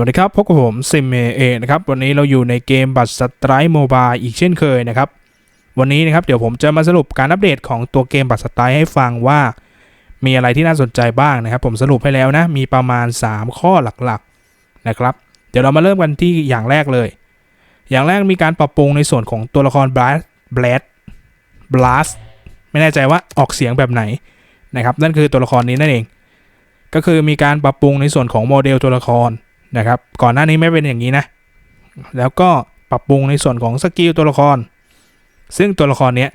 วัสดีครับ พบกับผมซิมเมเอนะครับ วันนี้เราอยู่ในเกมบัตรสไตร์โมบายอีกเช่นเคยนะครับ วันนี้นะครับเดี๋ยวผมจะมาสรุปการอัปเดตของตัวเกมบัตรสไตร์ให้ฟังว่า มีอะไรที่น่าสนใจบ้างนะครับ ผมสรุปให้แล้วนะ มีประมาณ 3 ข้อหลักๆนะครับ เดี๋ยวเรามาเริ่มกันที่อย่างแรกเลย อย่างแรกมีการปรับปรุงในส่วนของตัวละครบลัสบลัสบลัสไม่แน่ใจว่าออกเสียงแบบไหนนะครับ นั่นคือตัวละครนี้นั่นเอง ก็คือมีการปรับปรุงในส่วนของโมเดลตัวละคร นะครับ ก่อนหน้านี้ไม่เป็นอย่างนี้นะ แล้วก็ปรับปรุงในส่วนของสกิลตัวละคร ซึ่งตัวละครเนี้ย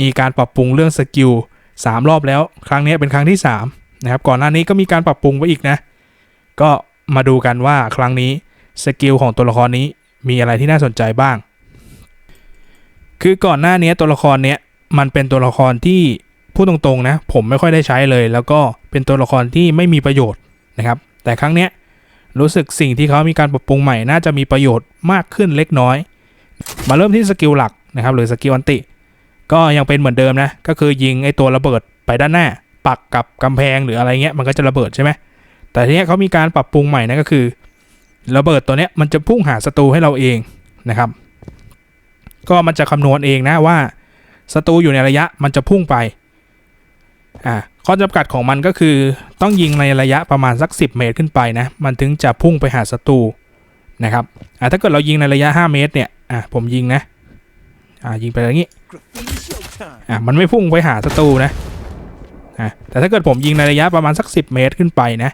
มีการปรับปรุงเรื่องสกิล3รอบแล้ว ครั้งนี้เป็นครั้งที่3นะครับ ก่อนหน้านี้ก็มีการปรับปรุงไปอีกนะ ก็มาดูกันว่าครั้งนี้สกิลของตัวละครนี้มีอะไรที่น่าสนใจบ้าง คือก่อนหน้านี้ตัวละครเนี้ยมันเป็นตัวละครที่พูดตรงๆนะผมไม่ค่อยได้ใช้เลย แล้วก็เป็นตัวละครที่ไม่มีประโยชน์นะครับ แต่ครั้งเนี้ย รู้สึกสิ่งที่เขามีการปรับปรุงใหม่น่าจะมีประโยชน์มากขึ้นเล็กน้อย มาเริ่มที่สกิลหลักนะครับหรือสกิลอันติ ก็ยังเป็นเหมือนเดิมนะ ก็คือยิงไอตัวระเบิดไปด้านหน้า ปักกับกำแพงหรืออะไรเงี้ยมันก็จะระเบิดใช่ไหมแต่ทีเนี้ยเขามีการปรับปรุงใหม่นะก็คือ ระเบิดตัวเนี้ยมันจะพุ่งหาศัตรูให้เราเองนะครับ ก็มันจะคำนวณเองนะว่าศัตรูอยู่ในระยะมันจะพุ่งไป อ่าข้อจำกัดของมันก็คือต้องยิงในระยะประมาณสัก 10 เมตรขึ้นไปนะ มันถึงจะพุ่งไปหาศัตรูนะครับอ่าถ้าเกิดเรายิงในระยะ 5 เมตรเนี่ยอ่าผมยิงนะอ่ายิงไปอย่างนี้อะมันไม่พุ่งไปหาศัตรูนะอะแต่ถ้าเกิดผมยิงในระยะประมาณสัก 10 เมตรขึ้นไปนะ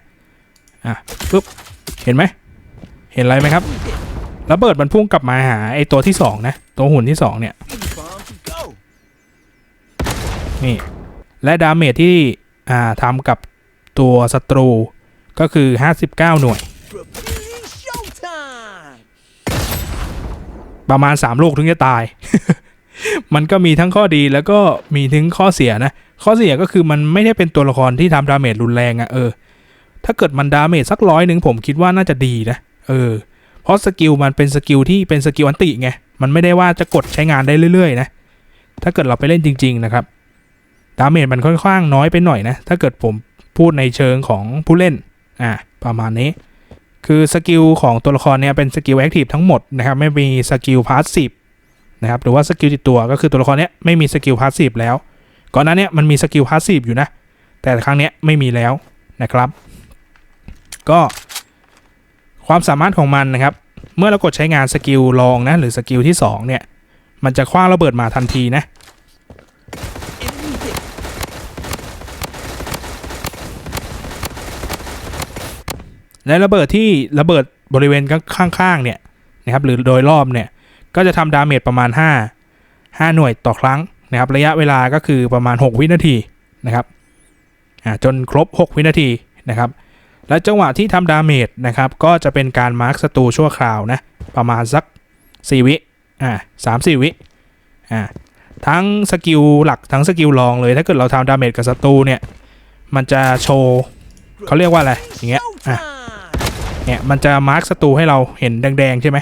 อะปุ๊บเห็นไหมเห็นอะไรไหมครับระเบิดมันพุ่งกลับมาหาไอตัวที่สองนะตัวหุ่นที่สองเนี่ยนี่ และดาเมจที่ทำกับตัวศัตรูก็คือ 59 หน่วย ประมาณ 3 ลูกถึงจะตาย มันก็มีทั้งข้อดีแล้วก็มีทั้งข้อเสียนะ ข้อเสียก็คือมันไม่ได้เป็นตัวละครที่ทำดาเมจรุนแรงอะเออ ถ้าเกิดมันดาเมจสักร้อยหนึ่งผมคิดว่าน่าจะดีนะเออ เพราะสกิลมันเป็นสกิลที่เป็นสกิลอันติไง มันไม่ได้ว่าจะกดใช้งานได้เรื่อยๆนะ ถ้าเกิดเราไปเล่นจริง ๆ นะครับ ดาเมจมันค่อนข้างน้อยไปหน่อยนะ ถ้าเกิดผมพูดในเชิงของผู้เล่น อ่า ประมาณนี้ คือสกิลของตัวละครเนี่ยเป็นสกิลแอคทีฟทั้งหมดนะครับ ไม่มีสกิลพาสซีฟนะครับ หรือว่าสกิลติดตัวก็คือตัวละครเนี้ยไม่มีสกิลพาสซีฟแล้ว ก่อนหน้าเนี้ยมันมีสกิลพาสซีฟอยู่นะ แต่ครั้งเนี้ยไม่มีแล้วนะครับ ก็ความสามารถของมันนะครับ เมื่อเรากดใช้งานสกิลลองนะหรือสกิลที่2เนี่ย มันจะคว้างระเบิดมาทันทีนะ และระเบิดที่ระเบิดบริเวณข้างๆเนี่ยนะครับหรือโดยรอบเนี่ยก็จะทำดาเมจประมาณ 5 5 หน่วยต่อครั้งนะครับ ระยะเวลาก็คือประมาณ 6 วินาทีนะครับอ่าจนครบ 6 วินาทีนะครับ และจังหวะที่ทำดาเมจนะครับ ก็จะเป็นการมาร์คศัตรูชั่วคราวนะประมาณสัก 4 วิอ่าสามสี่วิอ่าทั้งสกิลหลักทั้งสกิลรองเลย ถ้าเกิดเราทำดาเมจกับศัตรูเนี่ย มันจะโชว์เขาเรียกว่าอะไรอย่างเงี้ยอะ เนี่ยมันจะมาร์คศัตรูให้เราเห็นแดงๆใช่ไหม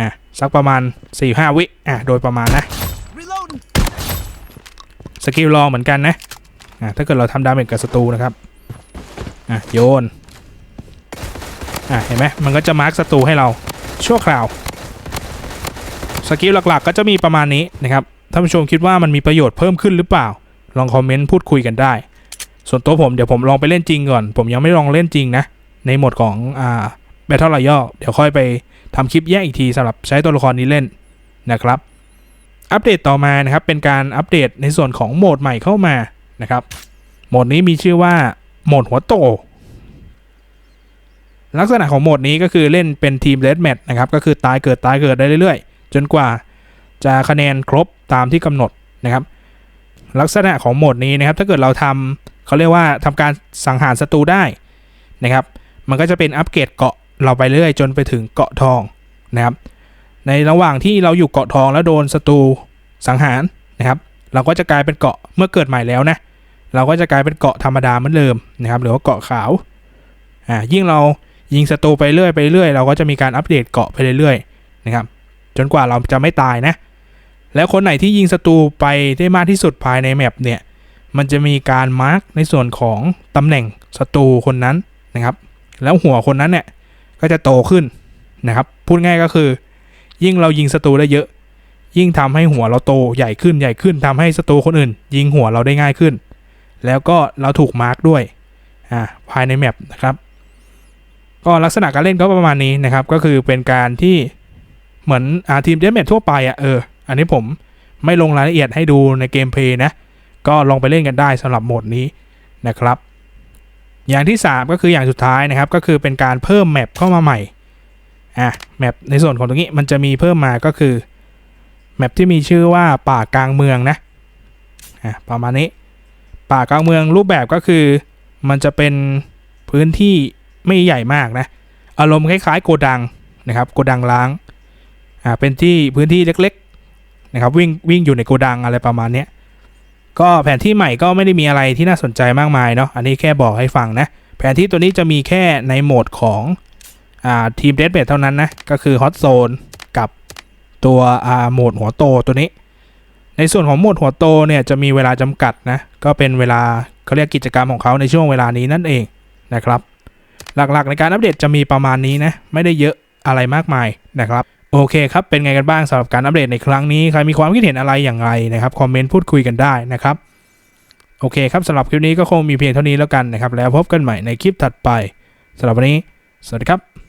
อะสักประมาณ4-5วิอะโดยประมาณนะ Reloading. สกิลลองเหมือนกันนะอะถ้าเกิดเราทำดาเมจกับศัตรูนะครับอะโยนอะเห็นไหมมันก็จะมาร์คศัตรูให้เราชั่วคราวสกิลหลักๆ ก็จะมีประมาณนี้นะครับท่านผู้ชมคิดว่ามันมีประโยชน์เพิ่มขึ้นหรือเปล่า ลองคอมเมนต์พูดคุยกันได้ ส่วนตัวผมเดี๋ยวผมลองไปเล่นจริงก่อน ผมยังไม่ลองเล่นจริงนะ ในโหมดของอ่า Battle Royale เดี๋ยวค่อยไปทำคลิปแยกอีกทีสำหรับใช้ตัวละครนี้เล่นนะครับ อัปเดตต่อมานะครับ เป็นการอัปเดตในส่วนของโหมดใหม่เข้ามานะครับ โหมดนี้มีชื่อว่าโหมดหัวโต ลักษณะของโหมดนี้ก็คือเล่นเป็นทีมเลดแมทนะครับ ก็คือตายเกิดตายเกิดได้เรื่อยๆ จนกว่าจะคะแนนครบตามที่กำหนดนะครับ ลักษณะของโหมดนี้นะครับ ถ้าเกิดเราทำเขาเรียกว่าทำการสังหารศัตรูได้นะครับ มันก็จะเป็นอัปเกรดเกาะเราไปเรื่อยจนไปถึงเกาะทองนะครับ ในระหว่างที่เราอยู่เกาะทองแล้วโดนศัตรูสังหารนะครับ เราก็จะกลายเป็นเกาะเมื่อเกิดใหม่แล้วนะเราก็จะกลายเป็นเกาะธรรมดาเหมือนเดิมนะครับ หรือว่าเกาะขาวอ่ายิ่งเรายิงศัตรูไปเรื่อยไปเรื่อยเราก็จะมีการอัปเดตเกาะไปเรื่อยๆนะครับ จนกว่าเราจะไม่ตายนะ แล้วคนไหนที่ยิงศัตรูไปได้มากที่สุดภายในแมปเนี่ยมันจะมีการมาร์กในส่วนของตำแหน่งศัตรูคนนั้นนะครับ แล้วหัวคนนั้นเนี่ยก็จะโตขึ้นนะครับ พูดง่ายก็คือ ยิ่งเรายิงศัตรูได้เยอะ ยิ่งทำให้หัวเราโตใหญ่ขึ้นใหญ่ขึ้นทำให้ศัตรูคนอื่น ยิงหัวเราได้ง่ายขึ้น แล้วก็เราถูกมาร์กด้วยอ่าภายในแมปนะครับก็ลักษณะการเล่นก็ประมาณนี้นะครับ ก็คือเป็นการที่เหมือนอาทีมเดนแมททั่วไปอะเออ อันนี้ผมไม่ลงรายละเอียดให้ดูในเกมเพย์นะ ก็ลองไปเล่นกันได้สำหรับโหมดนี้นะครับ อย่างที่ 3 ก็คืออย่างสุดท้ายนะครับ ก็คือเป็นการเพิ่มแมปเข้ามาใหม่อะแมปในส่วนของตรงนี้มันจะมีเพิ่มมาก็คือแมปที่มีชื่อว่าป่ากลางเมืองนะอะประมาณนี้ ป่ากลางเมืองรูปแบบก็คือมันจะเป็นพื้นที่ไม่ใหญ่มากนะอารมณ์คล้ายๆโกดังนะครับโกดังล้างอ่าเป็นที่พื้นที่เล็กๆนะครับวิ่งวิ่งอยู่ในโกดังอะไรประมาณนี้ ก็แผนที่ใหม่ก็ไม่ได้มีอะไรที่น่าสนใจมากมายเนาะอันนี้แค่บอกให้ฟังนะ แผนที่ตัวนี้จะมีแค่ในโหมดของอ่าทีมเดสเบทเท่านั้นนะ ก็คือฮอตโซนกับตัวอ่าโหมดหัวโตตัวนี้ ในส่วนของโหมดหัวโตเนี่ยจะมีเวลาจำกัดนะ ก็เป็นเวลาเขาเรียกกิจกรรมของเขาในช่วงเวลานี้นั่นเองนะครับ หลักๆในการอัปเดตจะมีประมาณนี้นะ ไม่ได้เยอะอะไรมากมายนะครับ โอเคครับ เป็นไงกันบ้างสำหรับการอัปเดตในครั้งนี้ ใครมีความคิดเห็นอะไรอย่างไรนะครับ คอมเมนต์พูดคุยกันได้นะครับ โอเคครับสำหรับคลิปนี้ก็คงมีเพียงเท่านี้แล้วกันนะครับ แล้วพบกันใหม่ในคลิปถัดไปสำหรับวันนี้ สวัสดีครับ